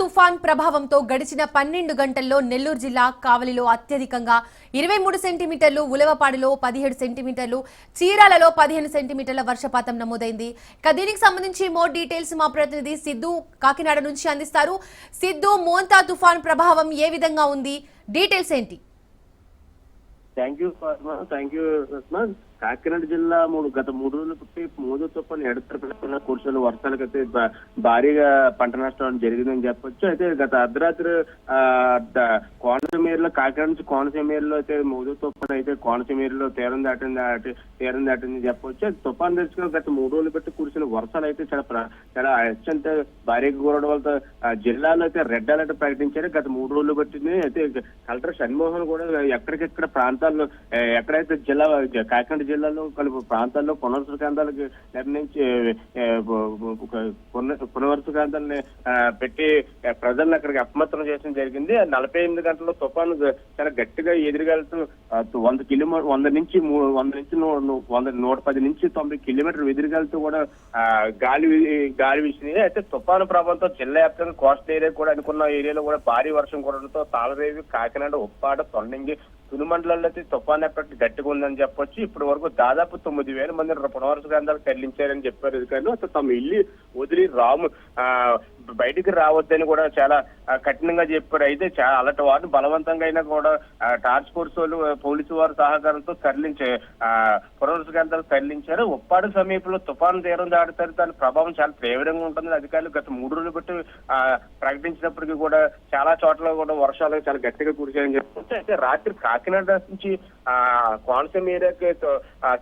తుఫాన్ ప్రభావంతో గడిచిన పన్నెండు గంటల్లో నెల్లూరు జిల్లా కావలిలో అత్యధికంగా ఇరవై మూడు సెంటీమీటర్లు ఉలవపాడులో పదిహేడు సెంటీమీటర్లు చీరాలలో పదిహేను సెంటీమీటర్ల వర్షపాతం నమోదైంది. ఇక దీనికి సంబంధించి మోర్ డీటెయిల్స్ మా ప్రతినిధి సిద్ధు కాకినాడ నుంచి అందిస్తారు. సిద్ధు మోంతా తుఫాన్ ప్రభావం ఏ విధంగా ఉంది? డీటెయిల్స్ ఏంటి? Thank you thank you Kakinada జిల్లా మూడు గత మూడు రోజులు పుట్టి మూడు తుఫాను ఎడతెరపిన కురుసలు వర్షాలకైతే భారీగా పంట నష్టం జరిగిందని చెప్పొచ్చు. అయితే గత అర్ధరాత్రి ఆ, కోనసీమేరులో కాకినాడ నుంచి కోనసీమేరులో అయితే మూడు తుఫాను అయితే కోనసీమేరులో తీరం దాటింది తీరం దాటింది చెప్పొచ్చు. తుఫాను తెచ్చుకుని గత మూడు రోజులు పెట్టి కురిసిన వర్షాలు అయితే చాలా చాలా అత్యంత భారీగా కూరడం వల్ల జిల్లాలో అయితే రెడ్ అలర్ట్ ప్రకటించారు. గత మూడు రోజులు పట్టింది. అయితే కలెక్టర్ షణ్మోహన్ కూడా ఎక్కడికెక్కడ ప్రాంతాల్లో ఎక్కడైతే జిల్లా కాకినాడ జిల్లాలో కొన్ని ప్రాంతాల్లో పునర్వస కేంద్రాలకు నిర్ణయించి పున- పునర్వస కేంద్రాన్ని పెట్టి ప్రజలను అక్కడికి అప్రమత్తం చేయడం జరిగింది. నలభై ఎనిమిది గంటల్లో తుఫాను చాలా గట్టిగా ఎదురుగాలుతూ వంద కిలోమీటర్ వంద నుంచి మూడు వంద నుంచి నూ- నూ- వంద నూట పది నుంచి తొంభై కిలోమీటర్లు ఎదురుగలుతూ కూడా గాలి గాలి వీసింది అయితే తుఫాను ప్రభావంతో జిల్లా వ్యాప్తంగా కోస్టల్ ఏరియా కూడా అనుకున్న ఏరియాలో కూడా భారీ వర్షం కురడంతో తాళరేవి కాకినాడ ఉప్పాడ తొండంగి తుని అయితే తుఫాన్ ఎఫెక్ట్ గట్టిగా ఉందని చెప్పొచ్చు. ఇప్పటి వరకు దాదాపు తొమ్మిది వేల మంది పునవరుస గ్రంథాలు తరలించారని చెప్పారు. అధికారులు అసలు తమ ఇల్లు వదిలి రాము ఆ, బయటికి రావద్దని కూడా చాలా కఠినంగా చెప్పారు అయితే చాలా అలాంటి వారిని బలవంతంగా అయినా కూడా ఆ, టాస్క్ ఫోర్స్ వాళ్ళు పోలీసు వారి సహకారంతో తరలించే ఆ, పునర్వస తరలించారు. ఉప్పాడు సమీపంలో తుఫాను తీరం దాడుతారు దాని ప్రభావం చాలా తీవ్రంగా ఉంటుంది. అధికారులు గత మూడు రోజులు బట్టి ఆ, ప్రకటించినప్పటికీ కూడా చాలా చోట్ల కూడా వర్షాలు చాలా గట్టిగా కురిశాయని చెప్పొచ్చు అయితే రాత్రి కాకినాడ నుంచి ఆ కోనసీమ ఏరియాకి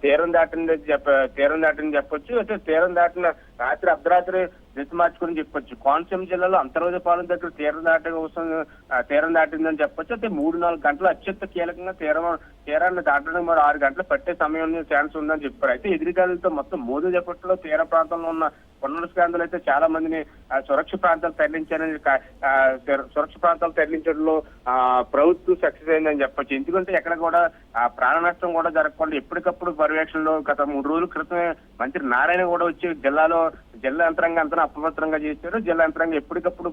తీరం దాటింది చెప్ప తీరం దాటింది చెప్పొచ్చు అయితే తీరం దాటిన రాత్రి అర్ధరాత్రి దిశ మార్చుకుని చెప్పొచ్చు. కోనసీమ జిల్లాలో అంతర్వేదపాలెం దగ్గర తీరం దాటి కోసం తీరం దాటిందని చెప్పొచ్చు. అయితే మూడు నాలుగు గంటలు అత్యంత కీలకంగా తీరం తీరాన్ని దాటడానికి మరి ఆరు గంటలు పట్టే సమయం ఛాన్స్ ఉందని చెప్పారు. అయితే ఎదురుగాలులతో మొత్తం మోదీ జపట్లో తీర ప్రాంతంలో ఉన్న పునరుస్ అయితే చాలా మందిని సురక్ష ప్రాంతాలు తరలించారని సురక్ష ప్రాంతాలు తరలించడంలో ఆ, ప్రభుత్వం సక్సెస్ అయిందని చెప్పొచ్చు. ఎందుకంటే ఎక్కడ కూడా ప్రాణ నష్టం కూడా జరగకుండా ఎప్పటికప్పుడు పర్యవేక్షణలో గత మూడు రోజుల క్రితమే మంత్రి నారాయణ కూడా వచ్చి జిల్లాలో జిల్లా యంత్రాంగం అంతా అప్రమత్తంగా చేశారు. జిల్లా యంత్రాంగం ఎప్పటికప్పుడు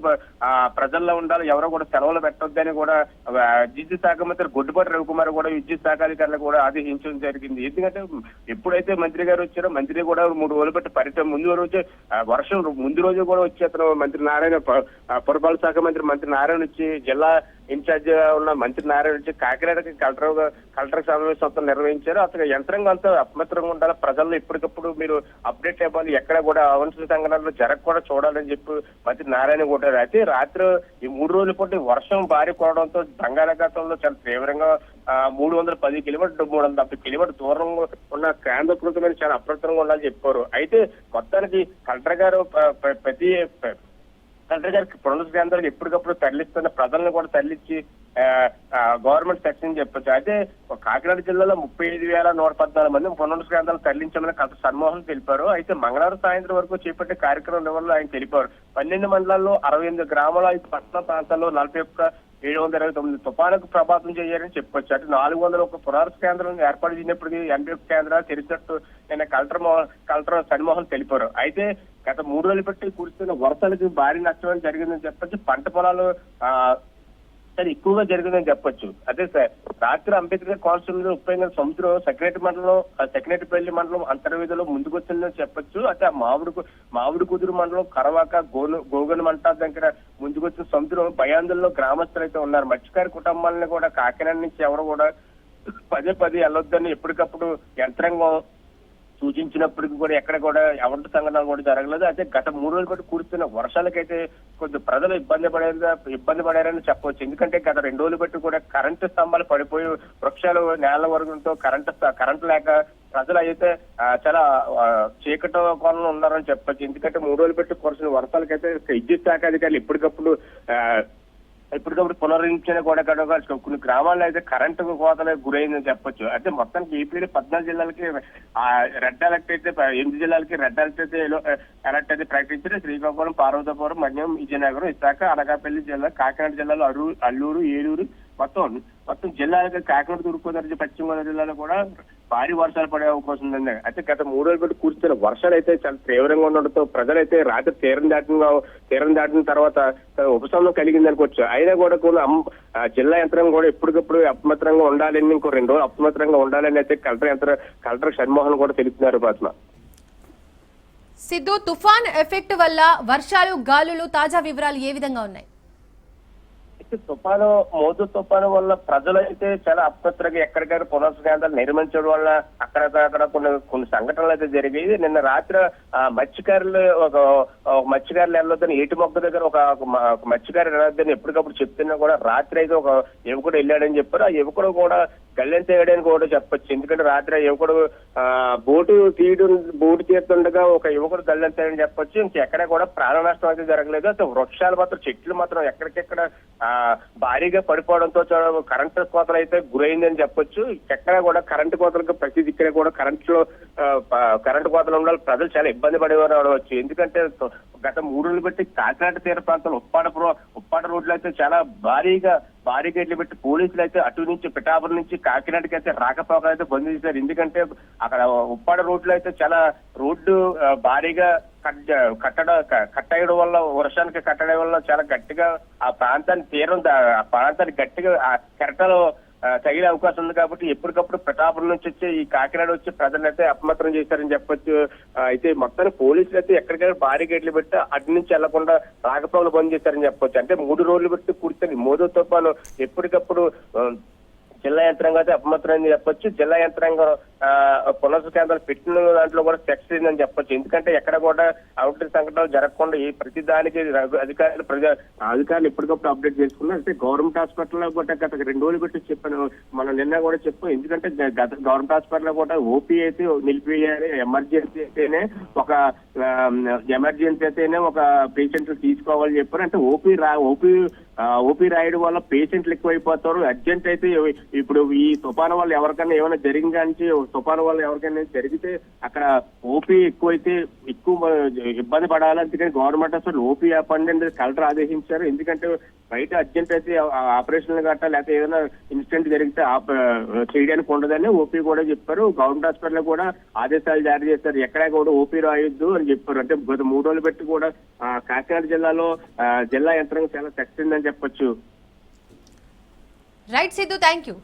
ప్రజల్లో ఉండాలి. ఎవరో కూడా సెలవులు పెట్టొద్దని కూడా విద్యుత్ శాఖ మంత్రి గొడ్డుపాటి రవికుమార్ కూడా విద్యుత్ శాఖ అధికారులు కూడా ఆదేశించడం జరిగింది. ఎందుకంటే ఎప్పుడైతే మంత్రి గారు వచ్చారో మంత్రి కూడా మూడు రోజులు పెట్టి పర్యటన ముందు రోజు వర్షం ముందు రోజు కూడా వచ్చి అతను మంత్రి నారాయణ పురపాలక శాఖ మంత్రి మంత్రి నారాయణ వచ్చి జిల్లా ఇన్ఛార్జ్ ఉన్న మంత్రి నారాయణ వచ్చి కాకినాడకి కలెక్టర్ కలెక్టర్ సమావేశం అంతా నిర్వహించారు. అసలు యంత్రాంగం అంతా అప్రమత్తంగా ఉండాలి. ప్రజల్లో ఎప్పటికప్పుడు మీరు అప్డేట్ ఇవ్వాలి. ఎక్కడ కూడా అవంశ సంఘటనలు జరగకుండా చూడాలని చెప్పి మంత్రి నారాయణ కూడా అయితే రాత్రి ఈ మూడు రోజుల పాటు వర్షం భారీ పడడంతో బంగాళాఖాతంలో చాలా తీవ్రంగా మూడు వందల పది కిలోమీటర్ మూడు వందల డెబ్బై కిలోమీటర్ దూరం ఉన్న కేంద్రకృతమైన చాలా అప్రమత్తంగా ఉండాలని చెప్పారు. అయితే మొత్తానికి కలెక్టర్ గారు ప్రతి కలెక్టర్ గారికి పునరుద్ధ కేంద్రాలు ఎప్పటికప్పుడు తరలిస్తున్న ప్రజలను కూడా తరలించి గవర్నమెంట్ సెక్షన్ చెప్పొచ్చు. అయితే కాకినాడ జిల్లాలో ముప్పై ఐదు వేల నూట పద్నాలుగు మంది పునరుద్ధ కేంద్రాలు తరలించామని కలెక్టర్ సన్మోహన్ తెలిపారు. అయితే మంగళవారం సాయంత్రం వరకు చేపట్టే కార్యక్రమం వివరాలు ఆయన తెలిపారు. పన్నెండు మండలాల్లో అరవై ఎనిమిది గ్రామాల ఐదు పట్టణ ప్రాంతాల్లో నలభై ఒక్క ఏడు వందల ఇరవై తొమ్మిది తుపాలకు ప్రభావితం చేయాలని చెప్పొచ్చు అటు నాలుగు వందల ఒక పునరుద్ధ కేంద్రం ఏర్పాటు చేసినప్పటికీ ఎనభై కేంద్రాలు తెరిచినట్టు నిన్న కలెక్టర్ మో- కలెక్టర్ సన్మోహన్ తెలిపారు. అయితే గత మూడు రోజులు పెట్టి కురుస్తున్న వరసలకు భారీ నష్టం జరిగిందని చెప్పొచ్చు. పంట పొలాలు సార్ ఎక్కువగా జరిగిందని చెప్పొచ్చు. అదే సార్ రాత్రి అంబేద్కర్ కాన్స్టిట్యూషన్ ముప్పై సముద్రం సెక్రటరీ మండలం సెక్రటరీపల్లి మండలం అంతర్వేదిలో ముందుకొచ్చిందని చెప్పొచ్చు. అయితే ఆ మామిడి మామిడి కుదురు మండలం కరవాక గోను గోగన్ మంట దగ్గర ముందుకొచ్చిన సముద్రం భయాందుల్లో గ్రామస్తులు అయితే ఉన్నారు. మత్స్యకారి కుటుంబాలను కూడా కాకినాడ నుంచి ఎవరు కూడా పదే పదే వెళ్ళొద్దని ఎప్పటికప్పుడు యంత్రాంగం సూచించినప్పటికీ కూడా ఎక్కడ కూడా ఎవరి సంఘటన కూడా జరగలేదు. అయితే గత మూడు రోజుల పాటు కురుస్తున్న వర్షాలకైతే కొంచెం ప్రజలు ఇబ్బంది పడేది ఇబ్బంది పడారని చెప్పవచ్చు ఎందుకంటే గత రెండు రోజులు బట్టి కూడా కరెంటు స్తంభాలు పడిపోయి వృక్షాలు నేల వర్గంతో కరెంటు కరెంటు లేక ప్రజలు అయితే చాలా చీకట కోణంలో ఉన్నారని చెప్పచ్చు. ఎందుకంటే మూడు రోజులు పెట్టి కురిసిన వర్షాలకైతే విద్యుత్ శాఖ అధికారులు ఎప్పటికప్పుడు ఆ, ఇప్పటికప్పుడు పునరుద్ధరించిన కూడా కనుక కొన్ని గ్రామాల్లో అయితే కరెంటు కోతలకు గురైందని చెప్పొచ్చు. అయితే మొత్తానికి ఏపీలో పద్నాలుగు జిల్లాలకి ఆ రెడ్ అలర్ట్ అయితే ఎనిమిది జిల్లాలకి రెడ్ అలర్ట్ అయితే అలర్ట్ eh, అయితే ప్రకటించారు శ్రీకాకుళం పార్వతీపురం మన్యం విజయనగరం విశాఖ అనకాపల్లి జిల్లా కాకినాడ జిల్లాలో అరు అల్లూరు ఏలూరు మొత్తం మొత్తం జిల్లాలకు కాకినాడ తూర్పుగోదావరి పశ్చిమ గోదావరి జిల్లాలో కూడా భారీ వర్షాలు పడే అవకాశం ఉందండి. అయితే గత మూడు రోజులు పాటు కూర్చున్న వర్షాలు అయితే చాలా తీవ్రంగా ఉండడంతో ప్రజలైతే రాత్రి తీరం దాటిన తీరం దాటిన తర్వాత ఉపశమనం కలిగింది అనుకోవచ్చు. అయినా కూడా కొన్ని జిల్లా యంత్రం కూడా ఎప్పటికప్పుడు అప్రమత్తంగా ఉండాలని ఇంకో రెండు రోజులు అప్రమత్తంగా ఉండాలని అయితే కలెక్టర్ యంత్ర కలెక్టర్ షణ్మోహన్ కూడా తెలుపుతున్నారు పద్మ సిద్ధు తుఫాన్ ఎఫెక్ట్ వల్ల వర్షాలు గాలులు తాజా వివరాలు ఏ విధంగా ఉన్నాయి? అయితే తుఫాను మోదు తుఫాను వల్ల ప్రజలు అయితే చాలా అప్రత్రగా ఎక్కడికక్కడ పునరుద్ధ నిర్మించడం వల్ల అక్కడ అక్కడ కొన్ని కొన్ని సంఘటనలు అయితే జరిగాయి. నిన్న రాత్రి ఆ, మత్స్యకారులు ఒక మత్స్యకారులు వెళ్ళొద్దని ఏటి మొక్క దగ్గర ఒక ఒక మత్స్యకారు వెళ్ళొద్దని ఎప్పటికప్పుడు చెప్తున్నా కూడా రాత్రి అయితే ఒక యువకుడు వెళ్ళాడని చెప్పారు. ఆ యువకుడు కూడా గల్లెం చేయడానికి కూడా చెప్పొచ్చు. ఎందుకంటే రాత్రి యువకుడు ఆ బోటు తీయడం బోటు తీరుతుండగా ఒక యువకుడు గల్లెం చేయని చెప్పొచ్చు. ఇంకెక్కడ కూడా ప్రాణ నష్టం అయితే జరగలేదు. అసలు వృక్షాలు మాత్రం చెట్లు మాత్రం ఎక్కడికెక్కడ ఆ భారీగా పడిపోవడంతో చాలా కరెంటు కోతలు అయితే గురైందని చెప్పొచ్చు. ఎక్కడ కూడా కరెంటు కోతలకు ప్రతి దిక్కున కూడా కరెంట్లో కరెంటు కోతలు ఉండాలి. ప్రజలు చాలా ఇబ్బంది పడేవారు అనవచ్చు ఎందుకంటే గత మూడు రోజులు బట్టి కాకినాడ తీర ప్రాంతంలో ఉప్పాడ ఉప్పాడ రోడ్లు అయితే చాలా భారీగా భారీ గేట్లు పెట్టి పోలీసులు అయితే అటు నుంచి పిఠాపురం నుంచి కాకినాడకి అయితే రాకపోకలు అయితే బంద్ చేశారు. ఎందుకంటే అక్కడ ఉప్పాడ రోడ్లు అయితే చాలా రోడ్డు భారీగా కట్ కట్టడ కట్టయడం వల్ల వర్షానికి కట్టడం వల్ల చాలా గట్టిగా ఆ ప్రాంతాన్ని తీరం ఆ ప్రాంతాన్ని గట్టిగా ఆ కెరటలు తగిలే అవకాశం ఉంది కాబట్టి ఎప్పటికప్పుడు ప్రతాపం నుంచి వచ్చే ఈ కాకినాడ వచ్చి ప్రజలైతే అప్రమత్తం చేశారని చెప్పొచ్చు. అయితే మొత్తానికి పోలీసులు అయితే ఎక్కడికైనా భారీ గేట్లు పెట్టి అటు నుంచి వెళ్ళకుండా రాకపోకలు బంద్ చేశారని చెప్పొచ్చు. అంటే మూడు రోజులు పెట్టి కూర్చొని మోదో తుఫాను ఎప్పటికప్పుడు జిల్లా యంత్రాంగం అయితే అప్రమత్తమైంది చెప్పొచ్చు. జిల్లా యంత్రాంగం ఆ, పునరుద్ధ కేంద్రాలు పెట్టిన దాంట్లో కూడా సక్సెస్ అయిందని చెప్పొచ్చు. ఎందుకంటే ఎక్కడ కూడా అవుట్రీ సంఘటనలు జరగకుండా ఈ ప్రతి దానికి అధికారులు ప్రజా అధికారులు ఎప్పటికప్పుడు అప్డేట్ చేసుకున్నారు. అంటే గవర్నమెంట్ హాస్పిటల్ కూడా గత రెండు రోజులు పెట్టి చెప్పాను. మనం నిన్న కూడా చెప్పు. ఎందుకంటే గత గవర్నమెంట్ హాస్పిటల్ కూడా ఓపీ అయితే నిలిపివేయాలి ఎమర్జెన్సీ అయితేనే ఒక ఎమర్జెన్సీ అయితేనే ఒక పేషెంట్ తీసుకోవాలని చెప్పారు. అంటే ఓపీ రా ఓపీ ఓపీ రాయడం వల్ల పేషెంట్లు ఎక్కువైపోతారు అర్జెంట్ అయితే ఇప్పుడు ఈ తుఫాను వల్ల ఎవరికైనా ఏమైనా జరిగింది కానీ తుఫాను వల్ల ఎవరికైనా జరిగితే అక్కడ ఓపీ ఎక్కువైతే ఎక్కువ ఇబ్బంది పడాలి. అందుకని గవర్నమెంట్ అసలు ఓపీ ఆపండి అని కలెక్టర్ ఆదేశించారు. ఎందుకంటే బయట అర్జెంట్ అయితే ఆపరేషన్లు గట్టా లేకపోతే ఏదైనా ఇన్సిడెంట్ జరిగితే చేయడానికి ఉండదని ఓపీ కూడా చెప్పారు. గవర్నమెంట్ హాస్పిటల్ కూడా ఆదేశాలు జారీ చేశారు. ఎక్కడా కూడా ఓపీ రాయొద్దు అని చెప్పారు. అంటే గత మూడు రోజులు పెట్టి కూడా కాకినాడ జిల్లాలో ఆ, జిల్లా యంత్రాంగం చాలా సక్సెస్ చెప్పొచ్చు. Right Siddhu thank you